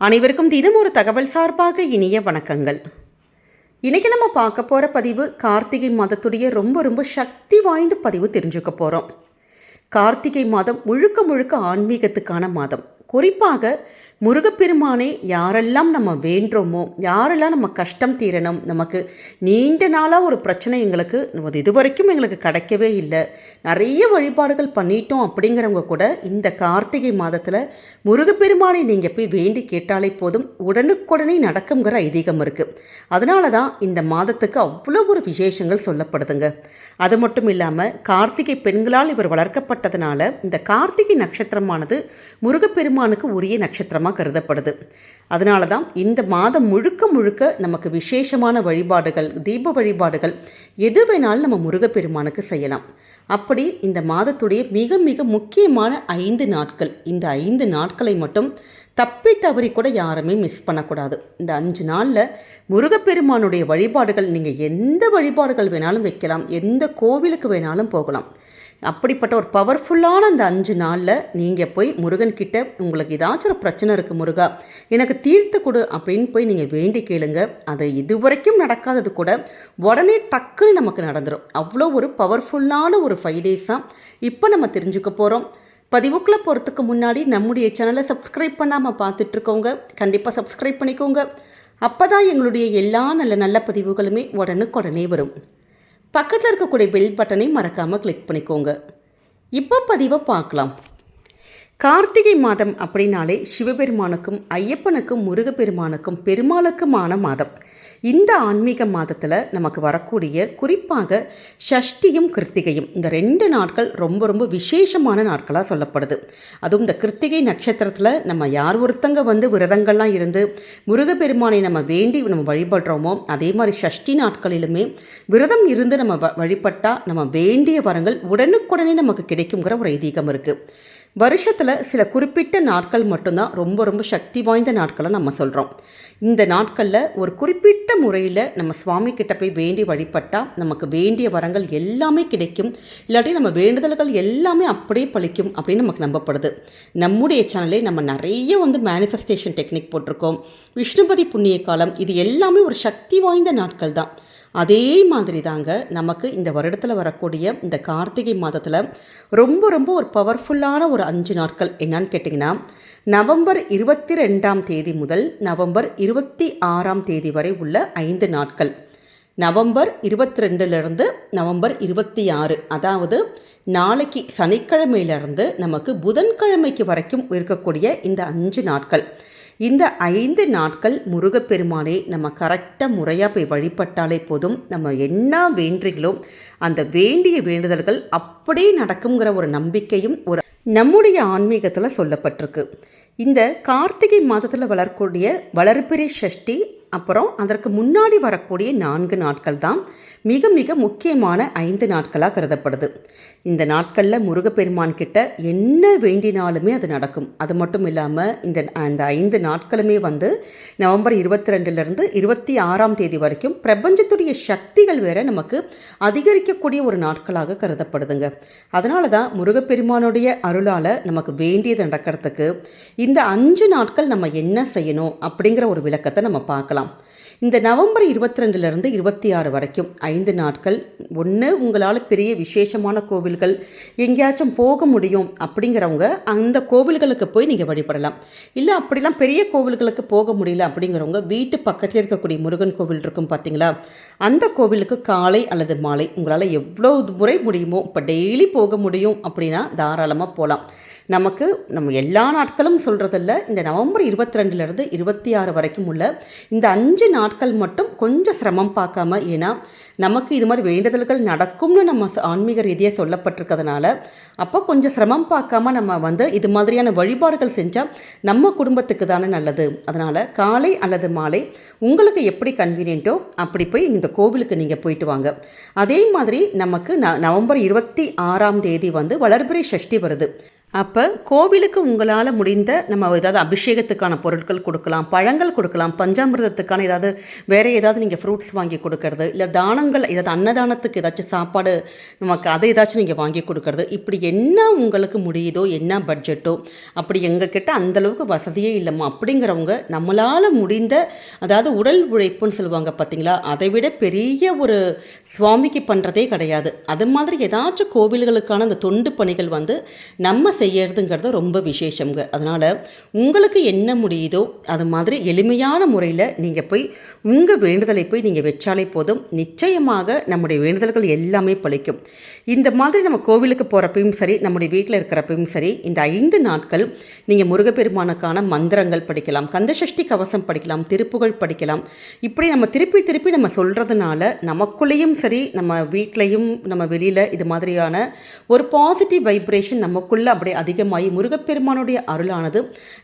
அனைவருக்கும் தினம் ஒரு தகவல் சார்பாக இனிய வணக்கங்கள். இன்றைக்கி நம்ம பார்க்க போகிற பதிவு கார்த்திகை மாதத்துடைய ரொம்ப ரொம்ப சக்தி வாய்ந்த பதிவு தெரிஞ்சுக்க போகிறோம் கார்த்திகை மாதம் முழுக்க முழுக்க ஆன்மீகத்துக்கான மாதம். குறிப்பாக முருகப்பெருமானை யாரெல்லாம் நம்ம வேண்டுறோமோ யாரெல்லாம் நம்ம கஷ்டம் தீரணும் நமக்கு நீண்ட நாளாக ஒரு பிரச்சனை எங்களுக்கு அது இது வரைக்கும் எங்களுக்கு கிடைக்கவே இல்லை. நிறைய வழிபாடுகள் பண்ணிட்டோம் அப்படிங்கிறவங்க கூட இந்த கார்த்திகை மாதத்தில் முருகப்பெருமானை நீங்கள் போய் வேண்டி கேட்டாலே போதும் உடனுக்குடனே நடக்குங்கிற ஐதீகம் இருக்குது அதனால தான் இந்த மாதத்துக்கு அவ்வளோ ஒரு விசேஷங்கள் சொல்லப்படுதுங்க. அது மட்டும் இல்லாமல் கார்த்திகை பெண்களால் இவர் வளர்க்கப்பட்டதுனால இந்த கார்த்திகை நட்சத்திரமானது முருகப்பெருமானுக்கு உரிய நட்சத்திரமாக கருதப்படுது. அதனால தான் இந்த மாதம் முழுக்க முழுக்க நமக்கு விசேஷமான வழிபாடுகள் தீப வழிபாடுகள் எது வேணாலும் நம்ம முருகப்பெருமானுக்கு செய்யலாம். அப்படி இந்த மாதத்துடைய மிக மிக முக்கியமான ஐந்து நாட்கள் இந்த ஐந்து நாட்களை மட்டும் தப்பி தவறி கூட யாருமே மிஸ் பண்ணக்கூடாது. இந்த அஞ்சு நாளில் முருகப்பெருமானுடைய வழிபாடுகள் நீங்கள் எந்த வழிபாடுகள் வேணாலும் வைக்கலாம் எந்த கோவிலுக்கு வேணாலும் போகலாம். அப்படிப்பட்ட ஒரு பவர்ஃபுல்லான அந்த அஞ்சு நாளில் நீங்கள் போய் முருகன்கிட்ட உங்களுக்கு ஏதாச்சும் ஒரு பிரச்சனை இருக்குது முருகா எனக்கு தீர்த்து கொடு அப்படின்னு போய் நீங்கள் வேண்டி கேளுங்க. அது இதுவரைக்கும் நடக்காதது கூட உடனே டக்குன்னு நமக்கு நடந்துடும் அவ்வளோ ஒரு பவர்ஃபுல்லான ஒரு ஃபைவ் டேஸாக இப்போ நம்ம தெரிஞ்சுக்க போகிறோம் பதிவுக்குள்ளே போகிறதுக்கு முன்னாடி நம்முடைய சேனலை சப்ஸ்கிரைப் பண்ணாமல் பார்த்துட்ருக்கோங்க கண்டிப்பாக சப்ஸ்கிரைப் பண்ணிக்கோங்க. அப்போ தான் எங்களுடைய எல்லா நல்ல நல்ல பதிவுகளுமே உடனுக்குடனே வரும். பக்கத்தில் இருக்கக்கூடிய பெல் பட்டனை மறக்காமல் கிளிக் பண்ணிக்கோங்க. இப்போ பதிவை பார்க்கலாம். கார்த்திகை மாதம் அப்படின்னாலே சிவபெருமானுக்கும் ஐயப்பனுக்கும் முருகப்பெருமானுக்கும் பெருமாளுக்குமான மாதம். இந்த ஆன்மீக மாதத்தில் நமக்கு வரக்கூடிய குறிப்பாக ஷஷ்டியும் கிருத்திகையும் இந்த ரெண்டு நாட்கள் ரொம்ப ரொம்ப விசேஷமான நாட்களாக சொல்லப்படுது. அதுவும் இந்த கிருத்திகை நட்சத்திரத்தில் நம்ம யார் ஒருத்தங்க வந்து விரதங்கள்லாம் இருந்து முருகப்பெருமானை நம்ம வேண்டி நம்ம வழிபடுறோமோ அதே மாதிரி ஷஷ்டி நாட்களிலுமே விரதம் இருந்து நம்ம வ வழிபட்டால் நம்ம வேண்டிய வரங்கள் உடனுக்குடனே நமக்கு கிடைக்குங்கிற ஒரு ஐதீகம் இருக்குது வருஷத்தில் சில குறிப்பிட்ட நாட்கள் மட்டும்தான் ரொம்ப ரொம்ப சக்தி வாய்ந்த நாட்களை நம்ம சொல்கிறோம் இந்த நாட்களில் ஒரு குறிப்பிட்ட முறையில் நம்ம சுவாமி கிட்ட போய் வேண்டி வழிபட்டால் நமக்கு வேண்டிய வரங்கள் எல்லாமே கிடைக்கும். இல்லாட்டி நம்ம வேண்டுதல்கள் எல்லாமே அப்படியே பழிக்கும் அப்படின்னு நமக்கு நம்பப்படுது. நம்முடைய சேனலே நம்ம நிறைய வந்து மேனிஃபெஸ்டேஷன் டெக்னிக் போட்டிருக்கோம். விஷ்ணுபதி புண்ணிய காலம் இது எல்லாமே ஒரு சக்தி வாய்ந்த நாட்கள் தான் அதே மாதிரி தாங்க நமக்கு இந்த வருடத்தில் வரக்கூடிய இந்த கார்த்திகை மாதத்தில் ரொம்ப ரொம்ப ஒரு பவர்ஃபுல்லான ஒரு அஞ்சு நாட்கள். என்னன்னு கேட்டிங்கன்னா நவம்பர் இருபத்தி ரெண்டாம் தேதி முதல் நவம்பர் இருபத்தி ஆறாம் தேதி வரை உள்ள ஐந்து நாட்கள். நவம்பர் இருபத்தி ரெண்டுலேருந்து நவம்பர் இருபத்தி ஆறு அதாவது நாளைக்கு சனிக்கிழமையிலிருந்து நமக்கு புதன்கிழமைக்கு வரைக்கும் இருக்கக்கூடிய இந்த அஞ்சு நாட்கள். இந்த ஐந்து நாட்கள் முருகப்பெருமானை நம்ம கரெக்டாக முறையாக போய் வழிபட்டாலே போதும். நம்ம என்ன வேண்டுறீங்களோ அந்த வேண்டிய வேண்டுதல்கள் அப்படியே நடக்குங்கிற ஒரு நம்பிக்கையும் ஒரு நம்முடைய ஆன்மீகத்தில் சொல்லப்பட்டிருக்கு. இந்த கார்த்திகை மாதத்தில் வளரக்கூடிய வளர்பிறை சஷ்டி அப்புறம் அதற்கு முன்னாடி வரக்கூடிய நான்கு நாட்கள் தான் மிக மிக முக்கியமான ஐந்து நாட்களாக கருதப்படுது. இந்த நாட்களில் முருகப்பெருமான் கிட்ட என்ன வேண்டினாலுமே அது நடக்கும். அது மட்டும் இல்லாமல் இந்த அந்த ஐந்து நாட்களுமே வந்து நவம்பர் இருபத்தி ரெண்டுலேருந்து இருபத்தி ஆறாம் தேதி வரைக்கும் பிரபஞ்சத்துடைய சக்திகள் வேற நமக்கு அதிகரிக்கக்கூடிய ஒரு நாட்களாக கருதப்படுதுங்க. அதனால தான் முருகப்பெருமானுடைய அருளால் நமக்கு வேண்டியது நடக்கிறதுக்கு இந்த அஞ்சு நாட்கள் நம்ம என்ன செய்யணும் அப்படிங்கிற ஒரு விளக்கத்தை நம்ம பார்க்கலாம். இந்த நவம்பர் இருபத்தி ரெண்டுலேருந்து இருபத்தி ஆறு வரைக்கும் ஐந்து நாட்கள். ஒன்று உங்களால் பெரிய விசேஷமான கோவில்கள் எங்கேயாச்சும் போக முடியும் அப்படிங்கிறவங்க அந்த கோவில்களுக்கு போய் நீங்கள் வழிபடலாம். இல்லை அப்படிலாம் பெரிய கோவில்களுக்கு போக முடியல அப்படிங்கிறவங்க வீட்டு பக்கத்தில் இருக்கக்கூடிய முருகன் கோவில் இருக்கும் பார்த்தீங்களா அந்த கோவிலுக்கு காலை அல்லது மாலை உங்களால் எவ்வளோ முறை முடியுமோ இப்போ டெய்லி போக முடியும் அப்படின்னா தாராளமாக போகலாம் நமக்கு நம்ம எல்லா நாட்களும் சொல்கிறதில்ல இந்த நவம்பர் இருபத்தி ரெண்டுலேருந்து இருபத்தி ஆறு வரைக்கும் உள்ள இந்த அஞ்சு நாட்கள் மட்டும் கொஞ்சம் சிரமம் பார்க்காம ஏன்னா நமக்கு இது மாதிரி வேண்டுதல்கள் நடக்கும்னு நம்ம ஆன்மீக ரீதியாக சொல்லப்பட்டிருக்கிறதுனால அப்போ கொஞ்சம் சிரமம் பார்க்காம நம்ம வந்து இது மாதிரியான வழிபாடுகள் செஞ்சால் நம்ம குடும்பத்துக்கு தானே நல்லது. அதனால் காலை அல்லது மாலை உங்களுக்கு எப்படி கன்வீனியன்ட்டோ அப்படி போய் இந்த கோவிலுக்கு நீங்கள் போயிட்டு வாங்க. அதே மாதிரி நமக்கு ந நவம்பர் இருபத்தி ஆறாம் தேதி வந்து வளர்பிறை சஷ்டி வருது. அப்போ கோவிலுக்கு உங்களால் முடிந்த நம்ம ஏதாவது அபிஷேகத்துக்கான பொருட்கள் கொடுக்கலாம் பழங்கள் கொடுக்கலாம் பஞ்சாமிர்தத்துக்கான ஏதாவது வேறு ஏதாவது நீங்கள் ஃப்ரூட்ஸ் வாங்கி கொடுக்கறது இல்லை தானங்கள் ஏதாவது அன்னதானத்துக்கு ஏதாச்சும் சாப்பாடு நமக்கு அதை ஏதாச்சும் நீங்கள் வாங்கி கொடுக்கறது இப்படி என்ன உங்களுக்கு முடியுதோ என்ன பட்ஜெட்டோ அப்படி எங்ககிட்ட அந்தளவுக்கு வசதியே இல்லைம்மா அப்படிங்கிறவங்க நம்மளால் முடிந்த அதாவது உடல் உழைப்புன்னு சொல்லுவாங்க பார்த்தீங்களா அதை விட பெரிய ஒரு சுவாமிக்கு பண்ணுறதே கிடையாது. அது மாதிரி ஏதாச்சும் கோவில்களுக்கான அந்த தொண்டு பணிகள் வந்து நம்ம செய்யறதுங்கிறது ரொம்ப விசேஷங்க அதனால் உங்களுக்கு என்ன முடியுதோ அது மாதிரி எளிமையான முறையில் நீங்கள் போய் உங்கள் வேண்டுதலை போய் நீங்கள் வச்சாலே போதும். நிச்சயமாக நம்முடைய வேண்டுதல்கள் எல்லாமே பழிக்கும். இந்த மாதிரி நம்ம கோவிலுக்கு போகிறப்பையும் சரி நம்முடைய வீட்டில் இருக்கிறப்பையும் சரி இந்த ஐந்து நாட்கள் நீங்கள் முருகப்பெருமானுக்கான மந்திரங்கள் படிக்கலாம் கந்தசஷ்டி கவசம் படிக்கலாம் திருப்புகள் படிக்கலாம். இப்படி நம்ம திருப்பி திருப்பி நம்ம சொல்கிறதுனால நமக்குள்ளேயும் சரி நம்ம வீட்லேயும் நம்ம வெளியில் இது மாதிரியான ஒரு பாசிட்டிவ் வைப்ரேஷன் நமக்குள்ளே அப்படி அப்படியே அதிகமாகி முருகப்பெருமானுடைய அருளானது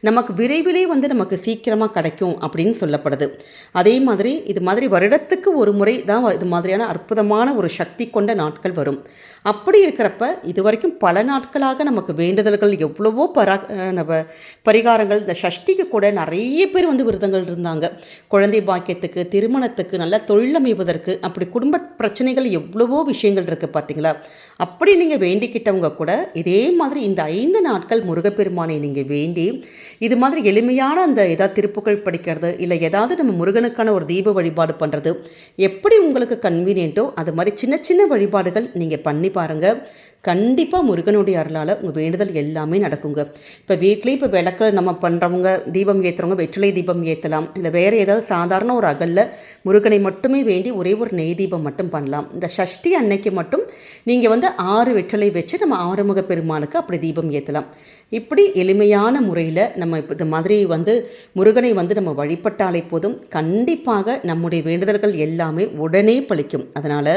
நமக்கு விரைவிலே வந்து நமக்கு சீக்கிரமாக கிடைக்கும் அப்படின்னு சொல்லப்படுது. அதே மாதிரி இது மாதிரி வருடத்துக்கு ஒரு முறை தான் இது மாதிரியான அற்புதமான ஒரு சக்தி கொண்ட நாட்கள் வரும். அப்படி இருக்கிறப்ப இது வரைக்கும் பல நாட்களாக நமக்கு வேண்டுதல்கள் எவ்வளவோ பரா நம்ம பரிகாரங்கள் இந்த சஷ்டிக்கு கூட நிறைய பேர் வந்து விரதங்கள் இருந்தாங்க. குழந்தை பாக்கியத்துக்கு திருமணத்துக்கு நல்ல தொழில் அமைவதற்கு அப்படி குடும்ப பிரச்சனைகள் எவ்வளவோ விஷயங்கள் இருக்குது பார்த்தீங்களா அப்படி நீங்கள் வேண்டிக்கிட்டவங்க கூட இதே மாதிரி இந்த ஐந்து நாட்கள் முருகப்பெருமானை நீங்கள் வேண்டி இது மாதிரி எளிமையான அந்த ஏதாவது திருப்புகள் படிக்கிறது இல்லை ஏதாவது நம்ம முருகனுக்கான ஒரு தீப வழிபாடு பண்ணுறது எப்படி உங்களுக்கு கன்வீனியன்ட்டோ அது மாதிரி சின்ன சின்ன வழிபாடுகள் நீங்கள் பண்ணி பாருங்கள் கண்டிப்பாக முருகனுடைய அருளால் உங்கள் வேண்டுதல் எல்லாமே நடக்குங்க. இப்போ வீட்லேயே இப்போ விளக்கு நம்ம பண்ணுறவங்க தீபம் ஏற்றுறவங்க வெற்றிலை தீபம் ஏற்றலாம் இல்லை வேறு ஏதாவது சாதாரண ஒரு அகலில் முருகனை மட்டுமே வேண்டி ஒரே ஒரு நெய் தீபம் மட்டும் பண்ணலாம். இந்த சஷ்டி அன்னைக்கு மட்டும் நீங்கள் வந்து ஆறு வெற்றிலை வச்சு நம்ம ஆறுமுக பெருமானுக்கு அப்படி தீபம் ஏற்றலாம் இப்படி எளிமையான முறையில் நம்ம இப்போ இந்த மாதிரி வந்து முருகனை வந்து நம்ம வழிபட்டாலே போதும். கண்டிப்பாக நம்முடைய வேண்டுதல்கள் எல்லாமே உடனே பழிக்கும் அதனால்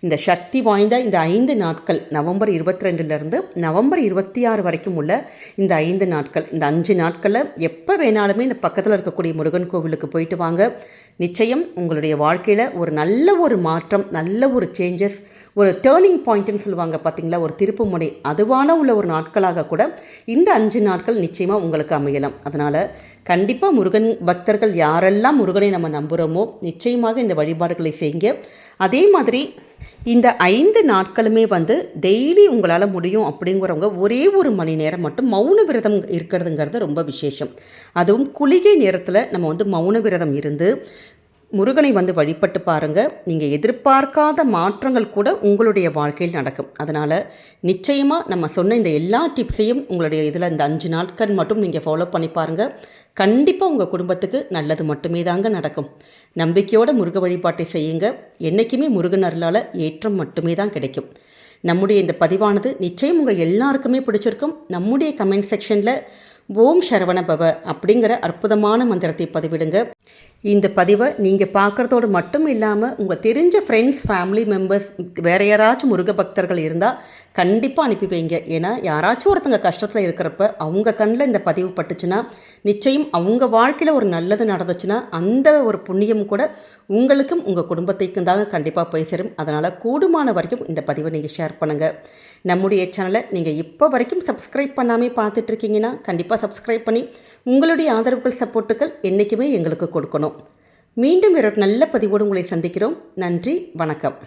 இந்த சக்தி வாய்ந்த இந்த ஐந்து நாட்கள் நவம்பர் இருபத்தி ரெண்டுலேருந்து நவம்பர் இருபத்தி ஆறு வரைக்கும் உள்ள இந்த ஐந்து நாட்கள் இந்த அஞ்சு நாட்களில் எப்போ வேணாலுமே இந்த பக்கத்தில் இருக்கக்கூடிய முருகன் கோவிலுக்கு போயிட்டு வாங்க. நிச்சயம் உங்களுடைய வாழ்க்கையில் ஒரு நல்ல ஒரு மாற்றம் நல்ல ஒரு சேஞ்சஸ் ஒரு டேர்னிங் பாயிண்ட்டுன்னு சொல்லுவாங்க பார்த்தீங்களா ஒரு திருப்பு முனை. அதுவான உள்ள ஒரு நாட்களாக கூட இந்த அஞ்சு நாட்கள் நிச்சயமாக உங்களுக்கு அமையலாம். அதனால் கண்டிப்பாக முருகன் பக்தர்கள் யாரெல்லாம் முருகனை நம்ம நம்புகிறோமோ நிச்சயமாக இந்த வழிபாடுகளை செய்யுங்க. அதே மாதிரி இந்த ஐந்து நாட்களுமே வந்து டெய்லி உங்களால் முடியும் அப்படிங்கிறவங்க ஒரே ஒரு மணி நேரம் மட்டும் மௌன விரதம் இருக்கிறதுங்கிறது ரொம்ப விசேஷம். அதுவும் குளிகை நேரத்தில் நம்ம வந்து மௌன விரதம் இருந்து முருகனை வந்து வழிபட்டு பாருங்கள் நீங்கள் எதிர்பார்க்காத மாற்றங்கள் கூட உங்களுடைய வாழ்க்கையில் நடக்கும். அதனால் நிச்சயமாக நம்ம சொன்ன இந்த எல்லா டிப்ஸையும் உங்களுடைய இதில் இந்த அஞ்சு நாட்கள் மட்டும் நீங்கள் ஃபாலோ பண்ணி பாருங்கள் கண்டிப்பாக உங்கள் குடும்பத்துக்கு நல்லது மட்டுமே தாங்க நடக்கும். நம்பிக்கையோட முருக வழிபாட்டை செய்யுங்க. என்றைக்குமே முருகன் அருளால் ஏற்றம் மட்டுமே தான் கிடைக்கும். நம்முடைய இந்த பதிவானது நிச்சயம் உங்கள் எல்லாருக்குமே பிடிச்சிருக்கும். நம்முடைய கமெண்ட் செக்ஷனில் ஓம் சரவண பவ அப்படிங்கிற அற்புதமான மந்திரத்தை பதிவிடுங்க. இந்த பதிவை நீங்கள் பார்க்குறதோடு மட்டும் இல்லாமல் உங்கள் தெரிஞ்ச ஃப்ரெண்ட்ஸ் ஃபேமிலி மெம்பர்ஸ் வேறு யாராச்சும் முருக பக்தர்கள் இருந்தால் கண்டிப்பாக அனுப்பி வைங்க. ஏன்னா யாராச்சும் ஒருத்தங்க கஷ்டத்தில் இருக்கிறப்ப அவங்க கண்ணில் இந்த பதிவு பட்டுச்சுன்னா நிச்சயம் அவங்க வாழ்க்கையில் ஒரு நல்லது நடந்துச்சுன்னா அந்த ஒரு புண்ணியம் கூட உங்களுக்கும் உங்கள் குடும்பத்தைக்கும் தாங்க கண்டிப்பாக போய் சேரும். அதனால் கூடுமான வரைக்கும் இந்த பதிவை நீங்கள் ஷேர் பண்ணுங்கள் நம்முடைய சேனலை நீங்கள் இப்போ வரைக்கும் சப்ஸ்கிரைப் பண்ணாமல் பார்த்துட்ருக்கீங்கன்னா கண்டிப்பாக சப்ஸ்கிரைப் பண்ணி உங்களுடைய ஆதரவுகள் சப்போர்ட்டுகள் என்றைக்குமே எங்களுக்கு கொடுக்கணும். மீண்டும் ஒரு நல்ல பதிவோடு உங்களை சந்திக்கிறோம். நன்றி வணக்கம்.